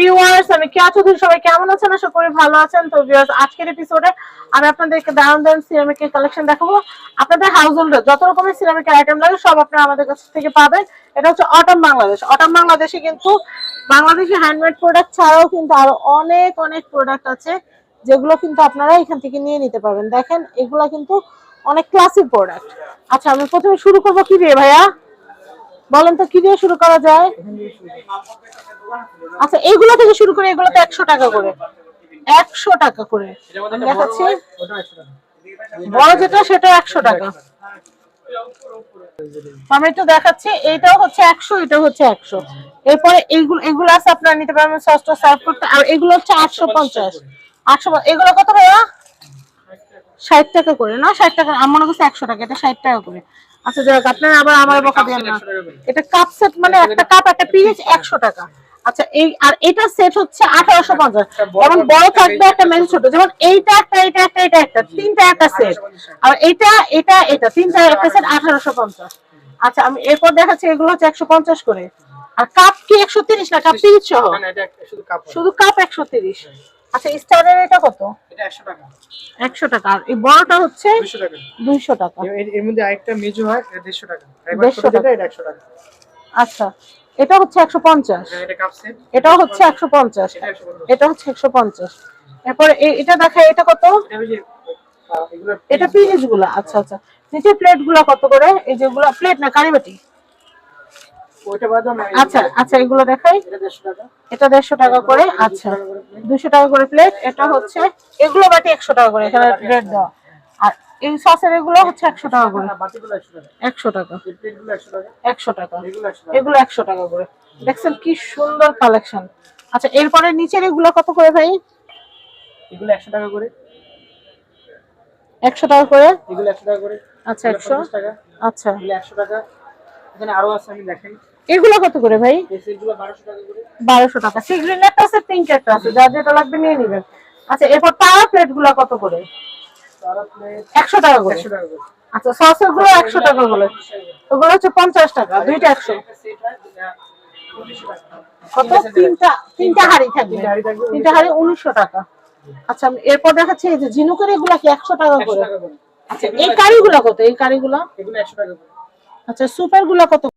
Viewers আমি বাংলাদেশ কিন্তু handmade product ছাড়াও কিন্তু আরও অনেক অনেক প্রোডাক্ট আছে, যেগুলো কিন্তু আপনারা এখান থেকে নিয়ে নিতে পারবেন। দেখেন, এগুলা কিন্তু অনেক ক্লাসিক প্রোডাক্ট আচ্ছা আমি প্রথমে শুরু করব কি দিয়ে ভাইয়া? বলেন তো, কি দিয়ে শুরু করা যায়? আচ্ছা এইগুলো থেকে শুরু করে এগুলো তো একশো টাকা করে। একশো টাকা করে। দেখাচ্ছি। বড় যেটা, সেটা একশো টাকা। হচ্ছে একশো এটা হচ্ছে একশো। এরপরে এইগুলো, এগুলো আছে নিতে করতে। আর এগুলো হচ্ছে আটশো পঞ্চাশ। আটশো এগুলো ষাট টাকা করে, না? ষাট টাকা, আমার করছে একশো টাকা, এটা ষাট টাকা করে। আচ্ছা যাক আপনারা আবার আমার বকা দেন না। এটা কাপ সেট মানে একটা কাপ একটা পিস 100 টাকা। আচ্ছা এই আর এটা সেট হচ্ছে 1850 যেমন বড় থাকবে একটা মেন ছোট। যেমন এইটা একটা এটা একটা এটা একটা তিনটা একটা সেট আর এটা এটা এটা তিনটা একটা সেট 1850 আচ্ছা আমি এরপর দেখাচ্ছি এগুলো হচ্ছে 150 করে। আর কাপ কি 130 না? কাপ 30 শুধু কাপ 130 আচ্ছা স্টারের এটা কত? এটা 100 টাকা। একশো টাকা। আর এই বড়টা হচ্ছে 200 টাকা। দুইশো টাকা। এর- মধ্যে আরেকটা মেজু হয় এটা 150 টাকা। একবার ছোট যেটা। এটা 100 টাকা। আচ্ছা এটা হচ্ছে একশো পঞ্চাশ। হ্যাঁ, এটা কাপ সেট এটাও হচ্ছে একশো পঞ্চাশ। এটা 150 এটা হচ্ছে একশো পঞ্চাশ। এরপরে এ- এটা দেখা এটা কত? এটা এটা পিরিচগুলা। আচ্ছা আচ্ছা। নিচে প্লেটগুলা কত করে? এই যেগুলো প্লেট না কারিবাটি? আচ্ছা আচ্ছা এগুলো দেখাই। এটা 150 টাকা। এটা দেড়শো টাকা করে আচ্ছা। দুশো টাকা করে প্লেট এটা হচ্ছে এগুলো বাটি একশো টাকা করে এখানে রেট দেওয়া আর এই সসের এগুলো হচ্ছে একশো টাকা করে। না বাটিগুলো 100 টাকা। একশো টাকা। এই প্লেটগুলো 100 টাকা। একশো টাকা। এগুলো 100 টাকা। এগুলো একশো টাকা করে। দেখছেন কি সুন্দর কালেকশন আচ্ছা এরপরে নিচের এগুলো কত করে ভাই? এগুলো 100 টাকা করে। একশো টাকা করে? এগুলো 100 টাকা করে। আচ্ছা একশো। টাকা। আচ্ছা। 100 টাকা। এখানে আরও আছে আমি দেখাই। এগুলো কত করে ভাই? এই সেটগুলো 1200 টাকা করে। বারোশো টাকা। সি গ্রিন একটা আছে পিঙ্ক একটা আছে। যার যেটা লাগবে নিয়ে নিবেন। আচ্ছা এরপর তারা প্লেটগুলো কত করে? একশো টাকা করে। 100 টাকা করে। আচ্ছা সসেরগুলো একশো টাকা করে। ওগুলো হচ্ছে পঞ্চাশ টাকা দুইটা একশো। একটা সেট যেটা 1900 টাকা কত তিনটা তিনটা হাড়ি থাকবে তিনটা হাঁড়ি উনিশশো টাকা। আচ্ছা এরপর দেখাচ্ছি এই যে ঝিনুকের এগুলা কি একশো টাকা করে? আচ্ছা এই কারিগুলা কত? এই কারিগুলা? এগুলো 100 টাকা করে। আচ্ছা সুপারগুলা কত